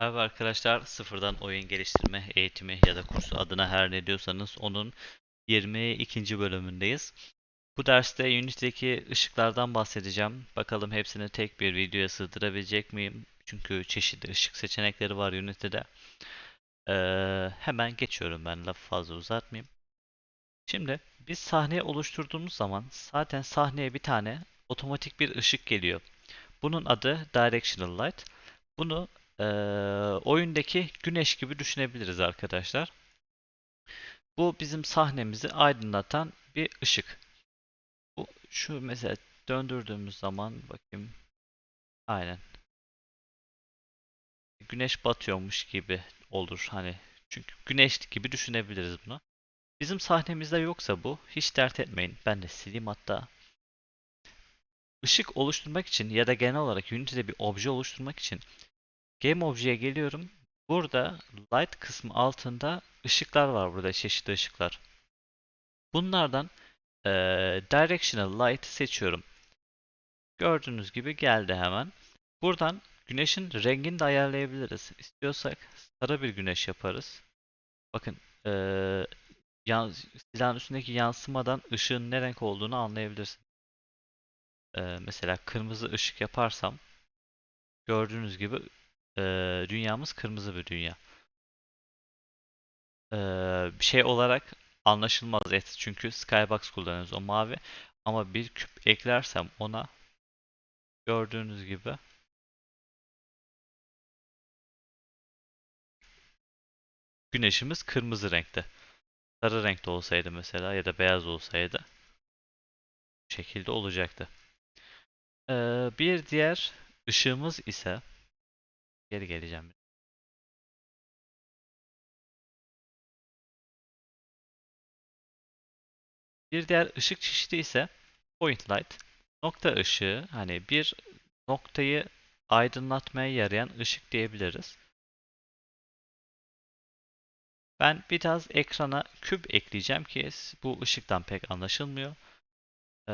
Merhaba arkadaşlar, sıfırdan oyun geliştirme eğitimi ya da kursu adına her ne diyorsanız onun 22. bölümündeyiz. Bu derste Unity'deki ışıklardan bahsedeceğim. Bakalım hepsini tek bir videoya sığdırabilecek miyim? Çünkü çeşitli ışık seçenekleri var Unity'de. Ee, hemen geçiyorum ben lafı fazla uzatmayayım. Şimdi biz sahneyi oluşturduğumuz zaman zaten sahneye bir tane otomatik bir ışık geliyor. Bunun adı Directional Light. Bunu eee, oyundaki güneş gibi düşünebiliriz arkadaşlar. Bu bizim sahnemizi aydınlatan bir ışık. Bu şu mesela döndürdüğümüz zaman bakayım. Aynen. Güneş batıyormuş gibi olur hani. Çünkü güneş gibi düşünebiliriz bunu. Bizim sahnemizde yoksa bu hiç dert etmeyin. Ben de sileyim hatta. Işık oluşturmak için ya da genel olarak Unity'de bir obje oluşturmak için Game Object'e geliyorum. Burada Light kısmı altında ışıklar var burada çeşitli ışıklar. Bunlardan eee, Directional Light seçiyorum. Gördüğünüz gibi geldi hemen. Buradan güneşin rengini de ayarlayabiliriz. İstiyorsak sarı bir güneş yaparız. Bakın eee yan, silahın üstündeki yansımadan ışığın ne renk olduğunu anlayabilirsin. Eee, mesela kırmızı ışık yaparsam gördüğünüz gibi eee, dünyamız kırmızı bir dünya. Eee, bir şey olarak anlaşılmaz et çünkü Skybox kullanıyoruz o mavi ama bir küp eklersem ona gördüğünüz gibi güneşimiz kırmızı renkte. Sarı renkte olsaydı mesela ya da beyaz olsaydı bu şekilde olacaktı. Eee, bir diğer ışığımız ise geri geleceğim. Bir diğer ışık çeşidi ise point light. Nokta ışığı hani bir noktayı aydınlatmaya yarayan ışık diyebiliriz. Ben biraz ekrana küp ekleyeceğim ki bu ışıktan pek anlaşılmıyor. Ee,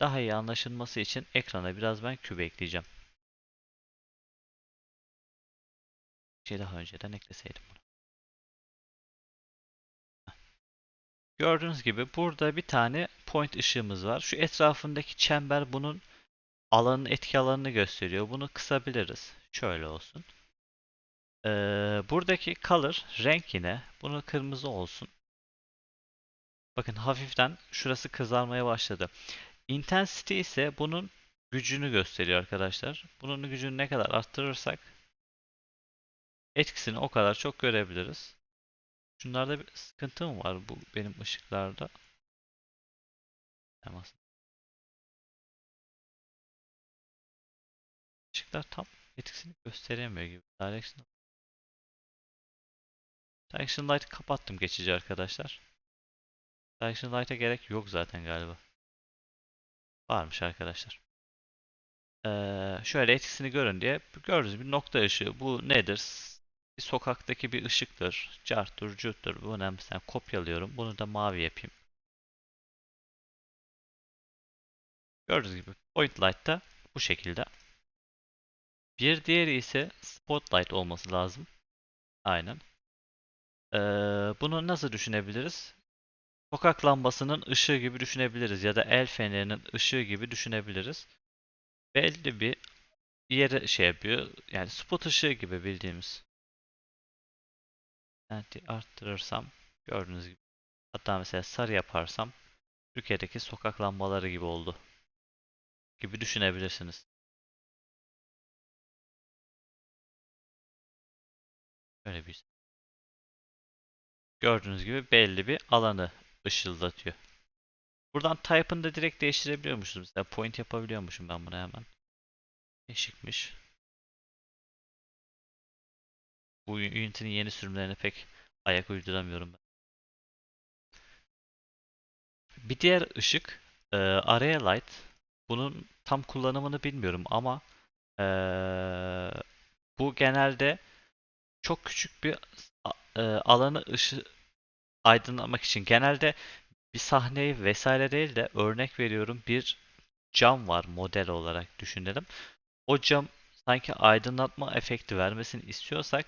daha iyi anlaşılması için ekrana biraz ben küp ekleyeceğim. Şey daha önceden ekleseydim bunu. Gördüğünüz gibi burada bir tane point ışığımız var. Şu etrafındaki çember bunun alanın etki alanını gösteriyor. Bunu kısabiliriz. Şöyle olsun. Ee, buradaki color renk yine. Bunu kırmızı olsun. Bakın hafiften şurası kızarmaya başladı. Intensity ise bunun gücünü gösteriyor arkadaşlar. Bunun gücünü ne kadar arttırırsak etkisini o kadar çok görebiliriz. Şunlarda bir sıkıntı mı var bu benim ışıklarda? Tamam. Işıklar tam etkisini gösteremiyor gibi. Direction, Direction Light'ı kapattım geçici arkadaşlar. Direction Light'a gerek yok zaten galiba. Varmış arkadaşlar. Ee, şöyle etkisini görün diye gördüğünüz bir nokta ışığı. Bu nedir? Bir sokaktaki bir ışıktır. Carttır, curttur. Bu önemli. Mesela kopyalıyorum. Bunu da mavi yapayım. Gördüğünüz gibi point light da bu şekilde. Bir diğeri ise spotlight olması lazım. Aynen. Ee, bunu nasıl düşünebiliriz? Sokak lambasının ışığı gibi düşünebiliriz ya da el fenerinin ışığı gibi düşünebiliriz. Belli bir yere şey yapıyor. Yani spot ışığı gibi bildiğimiz. Senti arttırırsam gördüğünüz gibi. Hatta mesela sarı yaparsam Türkiye'deki sokak lambaları gibi oldu. Gibi düşünebilirsiniz. Böyle bir Gördüğünüz gibi belli bir alanı ışıldatıyor. Buradan type'ını da direkt değiştirebiliyormuşuz. Mesela point yapabiliyormuşum ben buna hemen. Değişikmiş. Bu Unity'nin yeni sürümlerine pek ayak uyduramıyorum ben. Bir diğer ışık e, Area Light. Bunun tam kullanımını bilmiyorum ama e, bu genelde çok küçük bir e, alanı ışı aydınlatmak için genelde bir sahneyi vesaire değil de örnek veriyorum bir cam var model olarak düşünelim. O cam sanki aydınlatma efekti vermesini istiyorsak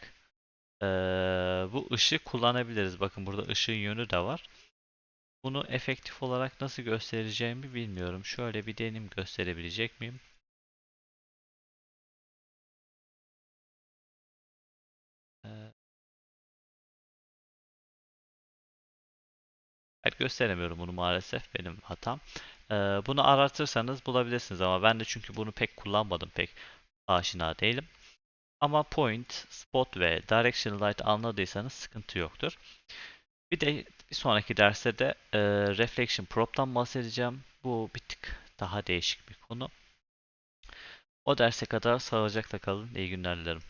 bu ışığı kullanabiliriz. Bakın burada ışığın yönü de var. Bunu efektif olarak nasıl göstereceğimi bilmiyorum. Şöyle bir denim gösterebilecek miyim? Evet gösteremiyorum bunu maalesef benim hatam. Bunu aratırsanız bulabilirsiniz ama ben de çünkü bunu pek kullanmadım pek aşina değilim. Ama point, spot ve directional light anladıysanız sıkıntı yoktur. Bir de bir sonraki derste de e, reflection prop'tan bahsedeceğim. Bu bir tık daha değişik bir konu. O derse kadar sağlıcakla kalın. İyi günler dilerim.